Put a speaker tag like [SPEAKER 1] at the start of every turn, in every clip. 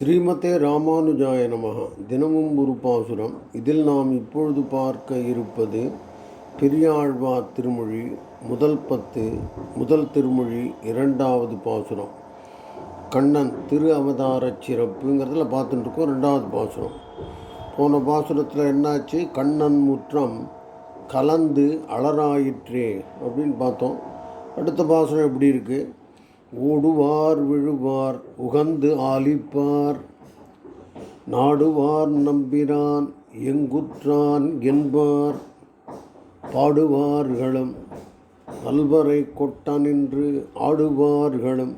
[SPEAKER 1] ஸ்ரீமதே ராமானுஜாய நமः தினமும் ஒரு பாசுரம். இதில் நாம் இப்பொழுது பார்க்க இருப்பது பெரியாழ்வார் திருமொழி முதல் பத்து முதல் திருமொழி இரண்டாவது பாசுரம். கண்ணன் திரு அவதார சிறப்புங்கிறதுல பார்த்துட்டு இருக்கோம் ரெண்டாவது பாசுரம். போன பாசுரத்தில் என்னாச்சு? கண்ணன் முற்றம் கலந்து அலராயிற்றே அப்படின்னு பார்த்தோம். அடுத்த பாசுரம் எப்படி இருக்குது ஓடுவார் விழுவார் உகந்து ஆலிப்பார். நாடுவார் நம்பிரான் எங்குற்றான் என்பார். பாடுவார்களும் பல்வரை கொட்டனின்று ஆடுவார்களும்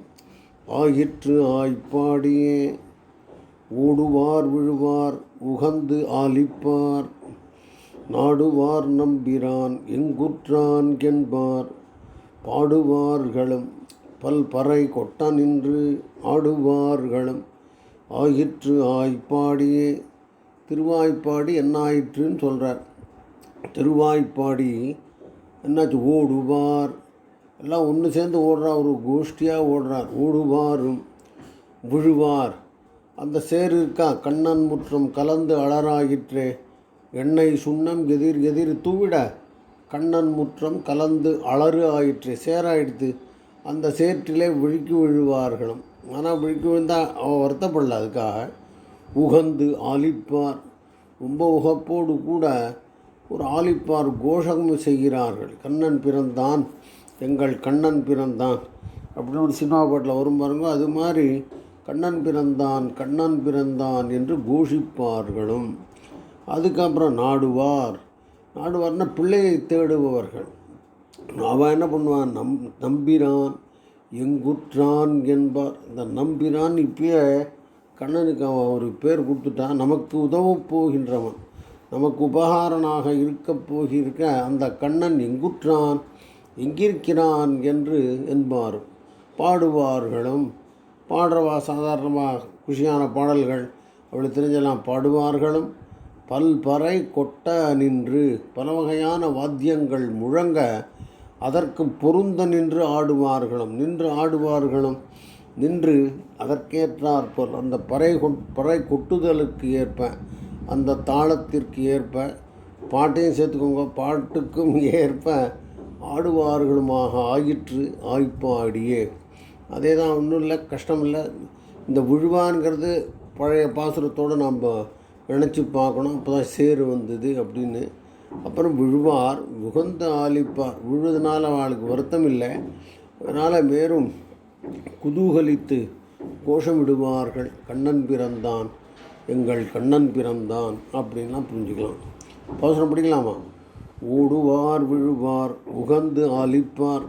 [SPEAKER 1] ஆயிற்று ஆய்ப்பாடியே. ஓடுவார் விழுவார் உகந்து ஆலிப்பார். நாடுவார் நம்பிரான் எங்குற்றான் என்பார். பாடுவார்களும் பல்பறை கொட்ட நின்று ஆடுவார்களும். ஆயிற்று ஆய்ப்பாடியே திருவாய்ப்பாடி என்ன ஆயிற்றுன்னு சொல்கிறார் திருவாய்ப்பாடி என்னாச்சு? ஓடுவார். எல்லாம் ஒன்று சேர்ந்து ஓடுறா ஒரு கோஷ்டியாக ஓடுறார். ஓடுவாரும் விழுவார். அந்த சேர் இருக்கா? கண்ணன் முற்றம் கலந்து அலராயிற்றே. எண்ணெய் சுண்ணம் எதிர் எதிர் தூவிட கண்ணன் முற்றம் கலந்து அலறு ஆயிற்று. சேராயிடுத்து அந்த சேற்றிலே விழுக்கி விழுவார்களும். ஆனால் விழுக்கி விழுந்தால் அவன் வருத்தப்படல அதுக்காக. உகந்து ஆலிப்பார். ரொம்ப உகப்போடு கூட ஒரு ஆலிப்பார் கோஷம் செய்கிறார்கள். கண்ணன் பிறந்தான் எங்கள் கண்ணன் பிறந்தான் அப்படின்னு ஒரு சினிமா பாட்டில் வரும் பாருங்க. அது மாதிரி கண்ணன் பிறந்தான் கண்ணன் பிறந்தான் என்று கோஷிப்பார்களும். அதுக்கப்புறம் நாடுவார். நாடுவார்னா பிள்ளையை தேடுபவர்கள். அவன் என்ன பண்ணுவான்? நம் நம்பிரான் எங்குற்றான் என்பார். இந்த நம்பிரான் இப்பயே கண்ணனுக்கு அவன் ஒரு பேர் கொடுத்துட்டான். நமக்கு உதவப் போகின்றவன் நமக்கு உபகாரனாக இருக்கப் போகிருக்க அந்த கண்ணன் எங்குற்றான் எங்கிருக்கிறான் என்று என்பார். பாடுவார்களும் பாடுறவா சாதாரணமாக குஷியான பாடல்கள் அப்படி தெரிஞ்செல்லாம் பாடுவார்களும் பல்பறை கொட்ட நின்று பல வகையான வாத்தியங்கள் முழங்க அதற்கு பொருந்த நின்று ஆடுவார்களும். நின்று ஆடுவார்களும் நின்று அதற்கேற்றாற்போல் அந்த பறை பறை கொட்டுதலுக்கு ஏற்ப அந்த தாளத்திற்கு ஏற்ப பாட்டையும் சேர்த்துக்கோங்க. பாட்டுக்கும் ஏற்ப ஆடுவார்களுமாக ஆயிற்று ஆய்ப்பாடியே. அதே தான் ஒன்றும் இல்லை கஷ்டம் இல்லை. இந்த விழுவான்ங்கிறது பழைய பாசுரத்தோடு நாம் நினச்சி பார்க்கணும். அப்போ தான் சேரு வந்தது அப்படின்னு அப்புறம் விழுவார். உகந்த ஆலிப்பார் விழுவதனால் அவளுக்கு வருத்தம் இல்லை அதனால் மேலும் குதூகலித்து கோஷமிடுவார்கள். கண்ணன் பிறந்தான். எங்கள் கண்ணன் பிறந்தான். அப்படின்லாம் புரிஞ்சுக்கலாம். அவசரம் படிக்கலாமா? ஓடுவார் விழுவார் உகந்து ஆலிப்பார்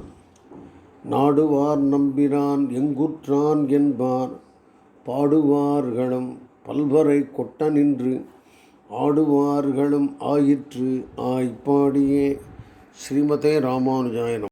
[SPEAKER 1] நாடுவார் நம்பிரான் எங்குற்றான் என்பார். பாடுவார்களும் பல்வரை கொட்ட நின்று ஆடுவார்களும் ஆயிற்று. ஆய்ப்பாடியே. ஸ்ரீமதே ராமானுஜாயனம்.